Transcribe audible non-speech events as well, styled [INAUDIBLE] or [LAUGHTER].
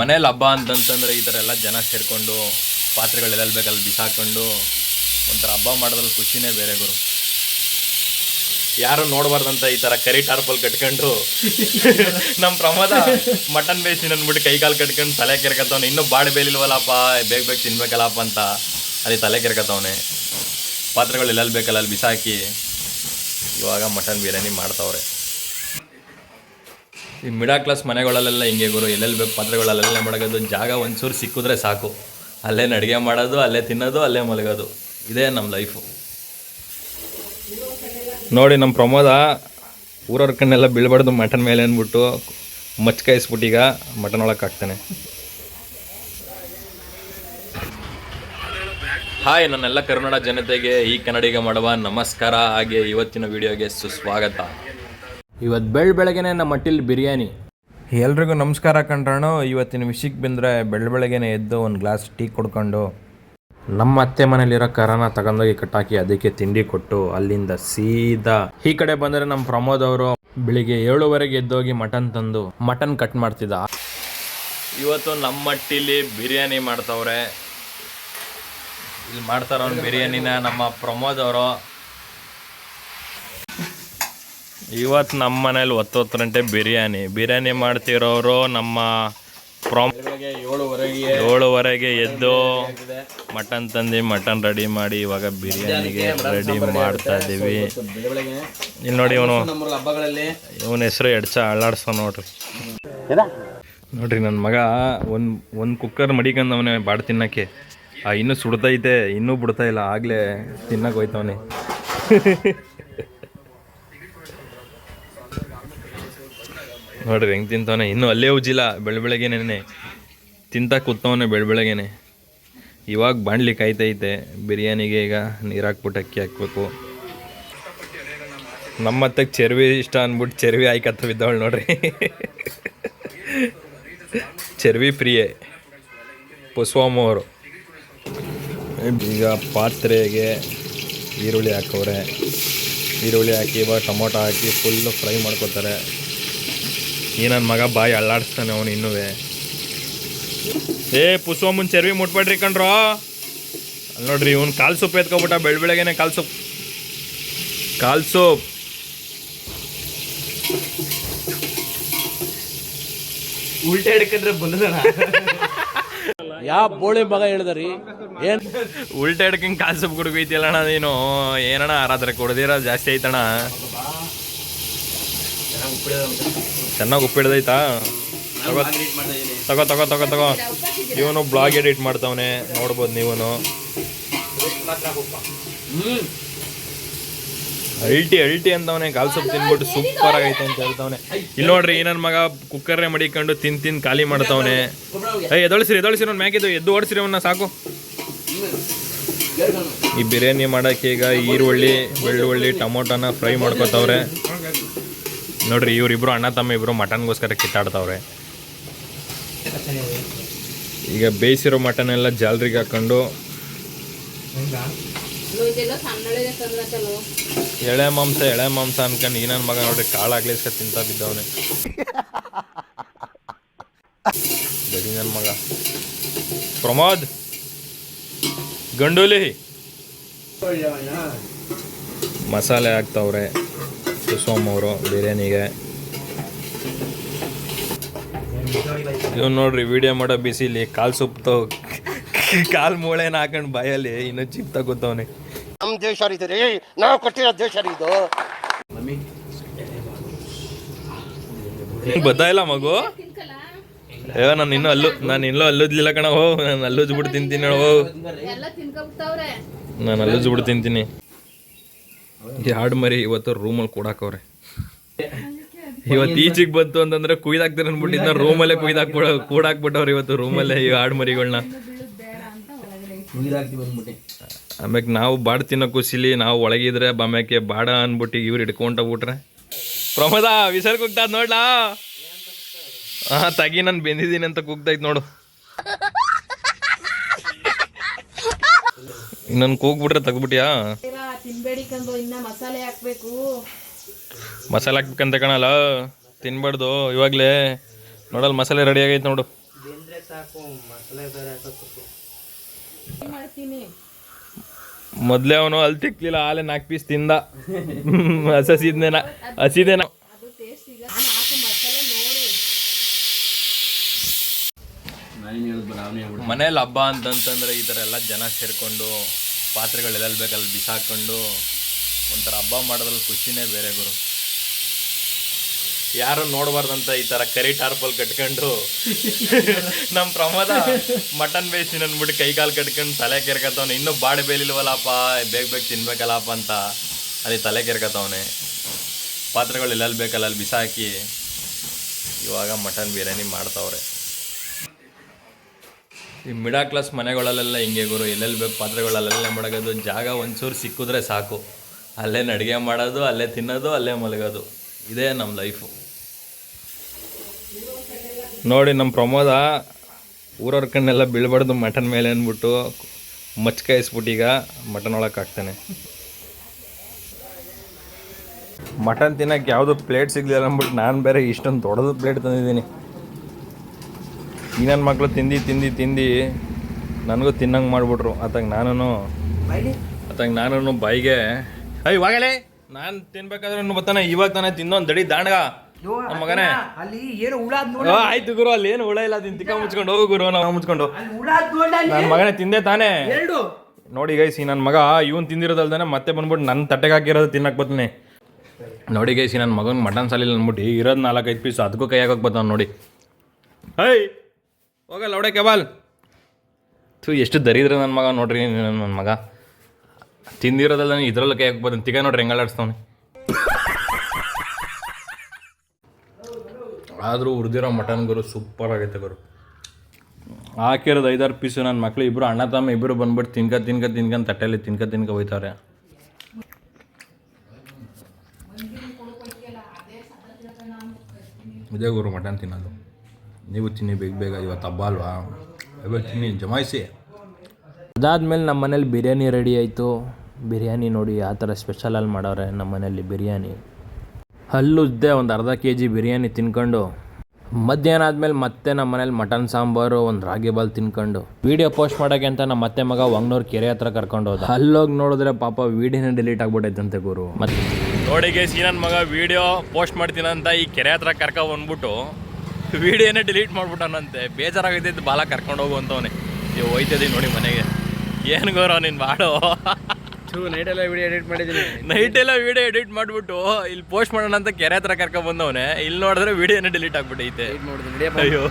ಮನೇಲಿ ಹಬ್ಬ ಅಂತಂತಂದ್ರೆ ಈ ಥರ ಎಲ್ಲ ಜನ ಸೇರ್ಕೊಂಡು ಪಾತ್ರೆಗಳು ಎಲ್ಲೆಲ್ಲಿ ಬೇಕಲ್ಲಿ ಬಿಸಾಕೊಂಡು, ಒಂಥರ ಹಬ್ಬ ಮಾಡೋದ್ರಲ್ಲಿ ಖುಷಿನೇ ಬೇರೆ ಗುರು. ಯಾರು ನೋಡಬಾರ್ದಂತ ಈ ತರ ಕರಿ ಟಾರ್ಪಲ್ ಕಟ್ಕೊಂಡು ನಮ್ಮ ಪ್ರಮೋದ ಮಟನ್ ಬೇಯಿಸಿ ಅಂದ್ಬಿಟ್ಟು ಕೈ ಕಾಲು ಕಟ್ಕೊಂಡು ತಲೆ ಕೆರ್ಕತ್ತವನೆ. ಇನ್ನೂ ಬಾಡಿ ಬೇಲಿಲ್ವಲ್ಲಪ್ಪ, ಬೇಗ ಬೇಗ ತಿನ್ಬೇಕಲ್ಲಪ್ಪ ಅಂತ ಅಲ್ಲಿ ತಲೆ ಕೆರ್ಕತ್ತವನೆ. ಪಾತ್ರೆಗಳು ಎಲ್ಲೆಲ್ಲಿ ಬೇಕಲ್ಲ ಅಲ್ಲಿ ಬಿಸಾಕಿ, ಇವಾಗ ಮಟನ್ ಬಿರಿಯಾನಿ ಮಾಡ್ತಾವ್ರೆ. ಈ ಮಿಡಲ್ ಕ್ಲಾಸ್ ಮನೆಗಳಲ್ಲೆಲ್ಲ ಹಿಂಗೆ ಗುರು, ಎಲ್ಲೆಲ್ಲಿ ಬೇಕು ಪಾತ್ರೆಗಳಲ್ಲೆಲ್ಲ ಮಾಡೋದು ಜಾಗ ಒಂಚೂರು ಸಿಕ್ಕಿದ್ರೆ ಸಾಕು. ಅಲ್ಲೇ ಅಡುಗೆ ಮಾಡೋದು, ಅಲ್ಲೇ ತಿನ್ನೋದು, ಅಲ್ಲೇ ಮಲಗೋದು. ಇದೇ ನಮ್ಮ ಲೈಫು ನೋಡಿ ನಮ್ಮ ಪ್ರಮೋದ ಊರವ್ರ ಕಣ್ಣೆಲ್ಲ ಬೀಳ್ಬಾರ್ದು ಮಟನ್ ಮೇಲೆ ಅಂದ್ಬಿಟ್ಟು ಮಚ್ಕಾಯಿಸ್ಬಿಟ್ಟು ಈಗ ಮಟನ್ ಒಳಗೆ ಹಾಕ್ತಾನೆ. ಹಾಯ್ ನನ್ನೆಲ್ಲ ಕರ್ನಾಟಕ ಜನತೆಗೆ, ಈ ಕನ್ನಡಿಗ ಮಾಡುವ, ನಮಸ್ಕಾರ. ಹಾಗೆ ಇವತ್ತಿನ ವಿಡಿಯೋಗೆ ಸುಸ್ವಾಗತ. ಇವತ್ತು ಬೆಳ್ ಬೆಳಗ್ಗೆನೆ ನಮ್ಮ ಮಟ್ಟಿಲ್ ಬಿರಿಯಾನಿ. ಎಲ್ರಿಗೂ ನಮಸ್ಕಾರ ಕಂಡ್ರಣ ಇವತ್ತಿನ ವಿಷಯಕ್ಕೆ ಬಂದರೆ ಬೆಳ್ ಬೆಳಗ್ಗೆನೆ ಎದ್ದು ಒಂದು ಗ್ಲಾಸ್ ಟೀ ಕುಡ್ಕೊಂಡು ನಮ್ಮ ಅತ್ತೆ ಮನೇಲಿರೋ ಕರನ ತಗೊಂಡೋಗಿ ಕಟ್ಟಾಕಿ ಅದಕ್ಕೆ ತಿಂಡಿ ಕೊಟ್ಟು ಅಲ್ಲಿಂದ ಸೀದಾ ಈ ಕಡೆ ಬಂದರೆ ನಮ್ಮ ಪ್ರಮೋದ್ ಅವರು ಬೆಳಿಗ್ಗೆ ಏಳುವರೆಗೆ ಎದ್ದೋಗಿ ಮಟನ್ ತಂದು ಮಟನ್ ಕಟ್ ಮಾಡ್ತಿದ್ದ. ಇವತ್ತು ನಮ್ಮ ಮಟ್ಟಿಲಿ ಬಿರಿಯಾನಿ ಮಾಡ್ತವ್ರೆ. ಇಲ್ಲಿ ಮಾಡ್ತಾರೋ ಬಿರಿಯಾನಿನ ನಮ್ಮ ಪ್ರಮೋದ್ ಅವರು. ಇವತ್ತು ನಮ್ಮ ಮನೇಲಿ ಒತ್ತೊತ್ತರಂತೆ ಬಿರಿಯಾನಿ. ಬಿರಿಯಾನಿ ಮಾಡ್ತಿರೋರು ನಮ್ಮ ಪ್ರಾಮ್ ಏಳುವರೆಗೆ ಎದ್ದು ಮಟನ್ ತಂದು ಮಟನ್ ರೆಡಿ ಮಾಡಿ ಇವಾಗ ಬಿರಿಯಾನಿಗೆ ರೆಡಿ ಮಾಡ್ತಾ ಇದ್ದೀವಿ. ಇಲ್ಲಿ ನೋಡಿ ಇವನು ಇವನ ಹೆಸರು ಎಡ್ಸ ಅಳ್ಳಾಡ್ಸೋ ನೋಡ್ರಿ. ನೋಡ್ರಿ ನನ್ನ ಮಗ ಒಂದು ಒಂದು ಕುಕ್ಕರ್ ಮಡಿಕಂದವನೆ ಬಾಡ್ ತಿನ್ನಕ್ಕೆ. ಇನ್ನೂ ಸುಡ್ತೈತೆ ಇನ್ನೂ ಬಿಡ್ತಾ ಇಲ್ಲ, ಆಗಲೇ ತಿನ್ನಕ್ಕೆ ಹೋಯ್ತವನೆ. [LAUGHS] ನೋಡ್ರಿ, ಹೆಂಗೆ ತಿಂತವನೆ? ಇನ್ನೂ ಅಲ್ಲೇ ಉಜ್ಜಿಲ್ಲ ಬೆಳ ಬೆಳಗ್ಗೆನೆ ತಿಂತ ಕೂತವನೆ ಬೆಳ ಬೆಳಗ್ಗೆನೆ ಇವಾಗ ಬಾಣ್ಲಿ ಕಾಯ್ತೈತೆ, ಬಿರಿಯಾನಿಗೆ ಈಗ ನೀರು ಹಾಕ್ಬಿಟ್ಟು ಅಕ್ಕಿ ಹಾಕ್ಬೇಕು. ನಮ್ಮತ್ತೆ ಚೆರ್ವಿ ಇಷ್ಟ ಅಂದ್ಬಿಟ್ಟು ಚೆರ್ವಿ ಆಯ್ಕತ್ತ ಬಿದ್ದವಳು ನೋಡ್ರಿ. ಚೆರ್ವಿ ಪ್ರಿಯೆ ಅವರು ಈಗ ಪಾತ್ರೆಗೆ ಈರುಳ್ಳಿ ಹಾಕವ್ರೆ. ಈರುಳ್ಳಿ ಹಾಕಿ, ಇವಾಗ ಟೊಮೊಟೊ ಹಾಕಿ ಫುಲ್ಲು ಫ್ರೈ ಮಾಡ್ಕೊತಾರೆ. ಈ ನನ್ನ ಮಗ ಬಾಯಿ ಅಳ್ಳಾಡಿಸ್ತಾನೆ ಅವನು ಇನ್ನೂ ಏ ಪುಸುವ ಮುಂಚೆ ಚರ್ವಿ ಮುಟ್ಬೇಡ್ರಿ ಕಣ್ರೋ. ಅಲ್ಲಿ ನೋಡ್ರಿ ಇವ್ನು ಕಾಲು ಸೊಪ್ಪು ಎತ್ಕೊಬಿಟ್ಟ ಬೆಳ್ ಬೆಳಗ್ಗೆನೆ ಕಾಲು ಸೊಪ್ಪು. ಕಾಲು ಸೊಪ್ಪು. ಉಲ್ಟೆ ಬಂದದಣ ಯಾವ ಬೋಳಿ ಮಗ ಹೇಳಿದ್ರಿ? ಏನ್? ಉಲ್ಟಾ ಹಿಡ್ಕಂಗೆ ಕಾಲು ಸೊಪ್ಪು ಅಣ್ಣ ನೀನು? ಏನಣ್ಣ ಆರಾದ್ರೆ ಕುಡ್ದಿರ? ಜಾಸ್ತಿ ಐತಣ್ಣ ಚೆನ್ನಾಗಿ ಉಪ್ಪಿಡ್ದೈತಾ? ತಗೋ. ತಗೋ ತಗೋ ತಗೋ ತಗೋ. ಇವನು ಬ್ಲಾಗ್ ಎಡಿಟ್ ಮಾಡ್ತಾವನೆ, ನೋಡ್ಬೋದು ನೀವು ಹ್ಮ್ ಅಲ್ಟಿ ಅಲ್ಟಿ ಅಂತವನೆ, ಕಾಲ್ ಸೊಪ್ಪು ತಿನ್ಬಿಟ್ಟು ಸೂಪರ್ ಆಗೈತೆ ಅಂತ ಹೇಳ್ತಾವನೆ. ಇಲ್ಲಿ ನೋಡ್ರಿ, ಈ ಮಗ ಕುಕ್ಕರ್ನೇ ಮಡಿಕೊಂಡು ತಿನ್ ತಿನ್ ಖಾಲಿ ಮಾಡ್ತಾವನೆ. ಏ, ಎದೊಳಿಸಿರಿ ಎದೊಳಿಸಿರಿ ಅವ್ನು ಮ್ಯಾಗಿದ್ದು, ಎದ್ದು ಓಡಿಸಿರಿ ಅವನ್ನ ಸಾಕು. ಈ ಬಿರಿಯಾನಿ ಮಾಡೋಕ್ಕೆ ಈಗ ಈರುಳ್ಳಿ, ಬೆಳ್ಳುಳ್ಳಿ, ಟೊಮೊಟೊನ ಫ್ರೈ ಮಾಡ್ಕೊತಾವ್ರೆ. ನೋಡ್ರಿ, ಇವರಿಬ್ರು ಅಣ್ಣ ತಮ್ಮ ಇಬ್ರು ಮಟನ್ಗೋಸ್ಕರ ಕಿತ್ತಾಡ್ತಾವ್ರೆ. ಈಗ ಬೇಯಿಸಿರೋ ಮಟನ್ ಎಲ್ಲ ಜಾಲ್ರಿಗೆ ಹಾಕೊಂಡು ಎಳೆ ಮಾಂಸ ಎಳೆ ಮಾಂಸ ಅನ್ಕೊಂಡು ಈ ನನ್ನ ಮಗ ನೋಡ್ರಿ ಕಾಳಾಗ್ಲಿಸ್ಕ ತಿಂತ ಬಿದ್ದವನೆ. ಗಡಿ ನನ್ನ ಮಗ. ಪ್ರಮೋದ್, ಗಂಡೂಲಿ. ಮಸಾಲೆ ಹಾಕ್ತವ್ರೆ. ಕುಸುಮ್ ಅವರು ಬಿರಿಯಾನಿಗೆ. ಇವ್ ನೋಡ್ರಿ ವಿಡಿಯೋ ಮಾಡೋ ಬಿಸಿಲಿ ಕಾಲು ಸೊಪ್ಪು ಕಾಲ್ ಮೂಳೆನ ಹಾಕೊಂಡು ಬಾಯಲ್ಲಿ ಇನ್ನು ಚಿಪ್ ತಗೋತವನೆ ನಮ್ ದೇಶ ಇದು ರೀ ನಾವು ಕೊಟ್ಟಿರೋ ದೇಶ ಇದು. ಮಗು? ಅಯ್ಯೋ ನಾನು ಇನ್ನೂ ಅಲ್ಲು ನಾನು ಇನ್ನೂ ಅಲ್ಲುದ್ಲಿಲ್ಲ ಕಣ ಹೋ ನಾನು ಅಲ್ಲುಜ್ಬಿಟ್ಟು ತಿಂತೀನಿ ಹೋ ನಾನು ಅಲ್ಲುಜ್ಬಿಟ್ಟು ತಿಂತೀನಿ. ಎರಡು ಮರಿ ಇವತ್ತು ರೂಮಲ್ಲಿ ಕೂಡಾಕವ್ರೆ. ಇವತ್ತು ಈಚೆಗೆ ಬಂತು ಅಂತಂದ್ರೆ ಕುಯ್ದಾಕ್ತಾರೆ ಅಂದ್ಬಿಟ್ಟಿದ್ದ ರೂಮಲ್ಲೇ ಕೂಡಾಕ್ ಕೂಡಾಕ್ಬಿಟ್ಟವ್ರೆ ಇವತ್ತು ರೂಮಲ್ಲೇ ಈ ಆಡು ಮರಿಗಳನ್ನ ಆಮ್ಯಾಕೆ ನಾವು ಬಾಡ್ ತಿನ್ನೋ ಖುಷಿಲಿ ನಾವು ಒಳಗಿದ್ರೆ ಬಾಮ್ಯಾಕೆ ಬಾಡ ಅನ್ಬಿಟ್ಟು ಇವ್ರು ಹಿಡ್ಕೊಂಡೋಗ್ಬಿಟ್ರೆ ಪ್ರಮೋದ ವಿಸರ್ ಕುಗ್ತಾ ನೋಡ್ಲಾ? ಹಾ ತಗಿ ನಾನು ಬೆಂದಿದ್ದೀನಿ ಅಂತ ಕುಗ್ತೈತ್ ನೋಡು. ನನ್ ಕೂಗ್ಬಿಟ್ರೆ ತೆಗ್ಬಿಟ್ಯಾ? ತಿನ್ಬೇಡಿ ಕಂದು ಇನ್ನ ಮಸಾಲೆ ಹಾಕ್ಬೇಕು. ಮಸಾಲೆ ಹಾಕ್ಬೇಕಂತ ಕಣಲ್ಲ ತಿನ್ಬಾರ್ದು. ಇವಾಗಲೇ ನೋಡಲ್ ಮಸಾಲೆ ರೆಡಿ ಆಗೈತೆ ನೋಡು. ಮಾಡ್ತೀನಿ? ಮೊದಲೇ ಅವನು ಅಲ್ಲಿ ತಿಕ್ಲಿಲ್ಲ ಆಲೆ ನಾಲ್ಕು ಪೀಸ್ ತಿಂದ. ಹಸಿದೇನ ಹಸಿದೇನ ಅದು ಟೇಸ್ಟ್ ಈಗ. ನಾನು ಹಾಕೋ ಮಸಾಲೆ ನೋಡು. ಮನೇಲಿ ಹಬ್ಬ ಅಂತಂತಂದ್ರೆ ಈ ಥರ ಎಲ್ಲ ಜನ ಸೇರಿಕೊಂಡು ಪಾತ್ರೆಗಳು ಎಲ್ಲೆಲ್ಲಿ ಬೇಕಲ್ಲಿ ಬಿಸಾಕೊಂಡು ಒಂಥರ ಹಬ್ಬ ಮಾಡೋದ್ರಲ್ಲಿ ಖುಷಿನೇ ಬೇರೆ ಗುರು. ಯಾರು ನೋಡಬಾರ್ದಂತ ಈ ಥರ ಕರಿ ಟಾರ್ಪಲ್ ಕಟ್ಕೊಂಡು ನಮ್ಮ ಪ್ರಮೋದ ಮಟನ್ ಬೇಯಿಸಿ ಅಂದ್ಬಿಟ್ಟು ಕೈ ಕಾಲು ಕಟ್ಕೊಂಡು ತಲೆ ಕೆರ್ಕತ್ತವನೆ. ಇನ್ನೂ ಬಾಡಿ ಬೇಲಿಲ್ವಲ್ಲಪ್ಪ, ಬೇಗ ಬೇಗ ತಿನ್ಬೇಕಲ್ಲಪ್ಪ ಅಂತ ಅಲ್ಲಿ ತಲೆ ಕೆರ್ಕತ್ತವನೆ. ಪಾತ್ರೆಗಳು ಎಲ್ಲೆಲ್ಲಿ ಬೇಕಲ್ಲ ಅಲ್ಲಿ ಬಿಸಾಕಿ ಇವಾಗ ಮಟನ್ ಬಿರಿಯಾನಿ ಮಾಡ್ತಾವ್ರೆ. ಈ ಮಿಡಲ್ ಕ್ಲಾಸ್ ಮನೆಗಳಲ್ಲೆಲ್ಲ ಹಿಂಗೆ ಗುರು, ಎಲ್ಲೆಲ್ಲಿ ಬೇಕು ಪಾತ್ರೆಗಳಲ್ಲೆಲ್ಲ ಮಡಗೋದು, ಜಾಗ ಒಂಚೂರು ಸಿಕ್ಕಿದ್ರೆ ಸಾಕು. ಅಲ್ಲೇ ಅಡುಗೆ ಮಾಡೋದು, ಅಲ್ಲೇ ತಿನ್ನೋದು, ಅಲ್ಲೇ ಮಲಗೋದು. ಇದೇ ನಮ್ಮ ಲೈಫು ನೋಡಿ ನಮ್ಮ ಪ್ರಮೋದ ಊರವ್ರ ಕಣ್ಣೆಲ್ಲ ಬೀಳ್ಬಾರ್ದು ಮಟನ್ ಮೇಲೆ ಅಂದ್ಬಿಟ್ಟು ಮಚ್ಕಾಯಿಸ್ಬಿಟ್ಟು ಈಗ ಮಟನ್ ಒಳಗೆ ಹಾಕ್ತಾನೆ. ಮಟನ್ ತಿನ್ನಕ್ಕೆ ಯಾವುದು ಪ್ಲೇಟ್ ಸಿಗಲಿಲ್ಲ ಅಂದ್ಬಿಟ್ಟು ನಾನು ಬೇರೆ ಇಷ್ಟೊಂದು ದೊಡ್ಡದು ಪ್ಲೇಟ್ ತಂದಿದ್ದೀನಿ. ಈ ನನ್ನ ಮಕ್ಕಳು ತಿಂದು ತಿಂದು ತಿಂದು ನನಗೂ ತಿನ್ನಂಗೆ ಮಾಡಿಬಿಟ್ರು. ಅತ್ತಾಗ ನಾನು ಅತ್ತಾಗ ನಾನು ಬಾಯಿಗೆ ಅಯ್ಯ ಇವಾಗಲೇ ನಾನು ತಿನ್ಬೇಕಾದ್ರೆ ಬರ್ತಾನೆ. ಇವಾಗ ತಾನೇ ಒಂದು ದಡಿ ದಾಂಡ್ಗ. ನಮ್ಮ ಮಗನೇ. ಅಲ್ಲಿ ಏನು ಹುಳ ಆಯ್ತು ಗುರು ಅಲ್ಲಿ ಏನು ಹುಳ ಇಲ್ಲ. ಅದನ್ನ ತಿಕ್ಕ ಮುಚ್ಕೊಂಡು ಹೋಗು ಗುರು ನಾವು ಮುಚ್ಕೊಂಡು. ನನ್ನ ಮಗನೇ ತಿಂದೆ ತಾನೇ. ನೋಡಿ ಗೈಸಿ ನನ್ನ ಮಗ ಇವನ್ ತಿಂದಿರೋದಲ್ದಾನೆ ಮತ್ತೆ ಬಂದ್ಬಿಟ್ಟು ನನ್ನ ತಟ್ಟೆಗೆ ಹಾಕಿರೋದು ತಿನ್ನಕ್ ಬರ್ತಾನೆ. ನೋಡಿ ಗೈಸಿ ನನ್ನ ಮಗನ ಮಟನ್ ಸಾಲಿಲ್ಲ ಅಂದ್ಬಿಟ್ಟು ಇರೋದು ನಾಲ್ಕೈದು ಪೀಸ್ ಅದಕ್ಕೂ ಕೈ ಹಾಕಕ್ ಬರ್ತಾನೆ ನೋಡಿ. ಹೈ ಹೋಗಲ್ಲ ಲೌಡೆ ಕೆಬಾಲ್. ಥೂ ಎಷ್ಟು ದರಿದ್ರ ನನ್ನ ಮಗ ನೋಡ್ರಿ ನನ್ನ ಮಗ. ತಿಂದಿರೋದಲ್ಲ ಇದ್ರಲ್ಲಿ ಕೈ ಹಾಕ್ಬೋದು ಬರ್ತಾನೆ ತಿಗ ನೋಡ್ರಿ ಹೆಂಗಾಡ್ಸ್ತಾನೆ ಆದರೂ ಉರಿದಿರೋ ಮಟನ್ ಗುರು ಸೂಪರ್ ಆಗೈತೆ ಗುರು. ಹಾಕಿರೋದು ಐದಾರು ಪೀಸು ನನ್ನ ಮಕ್ಳು ಇಬ್ಬರು ಅಣ್ಣ ತಮ್ಮ ಇಬ್ಬರು ಬಂದ್ಬಿಟ್ಟು ತಿನ್ಕ ತಿನ್ಕ ತಿನ್ಕೊಂಡು ತಟ್ಟೆಯಲ್ಲಿ ತಿನ್ಕ ತಿನ್ಕ ಹೋಯ್ತಾರೆ ಇದೇ ಗುರು ಮಟನ್ ತಿನ್ನೋದು. ನೀವು ತಿನ್ನಿ ಬೇಗ ಬೇಗ ಇವತ್ತು ಹಬ್ಬ ಅಲ್ವಾ? ಇವತ್ತು ತಿನ್ನಿ ಜಮಾಯಿಸಿ. ಅದಾದ್ಮೇಲೆ ನಮ್ಮ ಮನೇಲಿ ಬಿರಿಯಾನಿ ರೆಡಿ ಆಯಿತು. ಬಿರಿಯಾನಿ ನೋಡಿ ಆ ಥರ ಸ್ಪೆಷಲಲ್ಲಿ ಮಾಡವ್ರೆ ನಮ್ಮ ಮನೇಲಿ ಬಿರಿಯಾನಿ. ಹಲ್ಲುದ್ದೆ ಒಂದು ಅರ್ಧ ಕೆ ಜಿ ಬಿರಿಯಾನಿ ತಿನ್ಕೊಂಡು ಮಧ್ಯಾಹ್ನ ಆದಮೇಲೆ ಮತ್ತೆ ನಮ್ಮ ಮನೇಲಿ ಮಟನ್ ಸಾಂಬಾರು ಒಂದು ರಾಗಿ ಬಾಲ್ ತಿನ್ಕೊಂಡು. ವಿಡಿಯೋ ಪೋಸ್ಟ್ ಮಾಡೋಕ್ಕೆ ಅಂತ ನಮ್ಮ ಮತ್ತೆ ಮಗ ವಂಗ್ನೂರ್ ಕೆರೆ ಹತ್ರ ಕರ್ಕೊಂಡು ಹೋದ. ಅಲ್ಲೋಗಿ ನೋಡಿದ್ರೆ ಪಾಪ ವಿಡಿಯೋನೇ ಡಿಲೀಟ್ ಆಗ್ಬಿಟ್ಟೈತಂತೆ ಗುರು. ಮತ್ತೆ ನೋಡಿ ಸೀನನ್ ಮಗ ವಿಡಿಯೋ ಪೋಸ್ಟ್ ಮಾಡ್ತೀನಂತ ಈ ಕೆರೆ ಹತ್ರ ಕರ್ಕೊ ಬಂದ್ಬಿಟ್ಟು ವಿಡಿಯೋನೇ ಡಿಲೀಟ್ ಮಾಡ್ಬಿಟ್ಟನಂತೆ. ಬೇಜಾರಾಗೈತೆ ಬಾಲ ಕರ್ಕೊಂಡು ಹೋಗು ಅಂತವನೆ. ನೀವು ಹೋಯ್ತದೆ ನೋಡಿ ಮನೆಗೆ. ಏನು ಗೌರವ ನೀನು ಬಾಡು ನೈಟ್ ಎಲ್ಲ ವಿಡಿಯೋ ಎಡಿಟ್ ಮಾಡಿದ್ದೀನಿ. ನೈಟ್ ಎಲ್ಲ ವಿಡಿಯೋ ಎಡಿಟ್ ಮಾಡ್ಬಿಟ್ಟು ಇಲ್ಲಿ ಪೋಸ್ಟ್ ಮಾಡೋಣ ಅಂತ ಕೆರೆ ಹತ್ರ ಕರ್ಕೊಂಡ್ ಬಂದವನೇ. ಇಲ್ಲಿ ನೋಡಿದ್ರೆ ವಿಡಿಯೋನೇ ಡಿಲೀಟ್ ಆಗ್ಬಿಟ್ಟೈತೆ. ಅಯ್ಯೋ.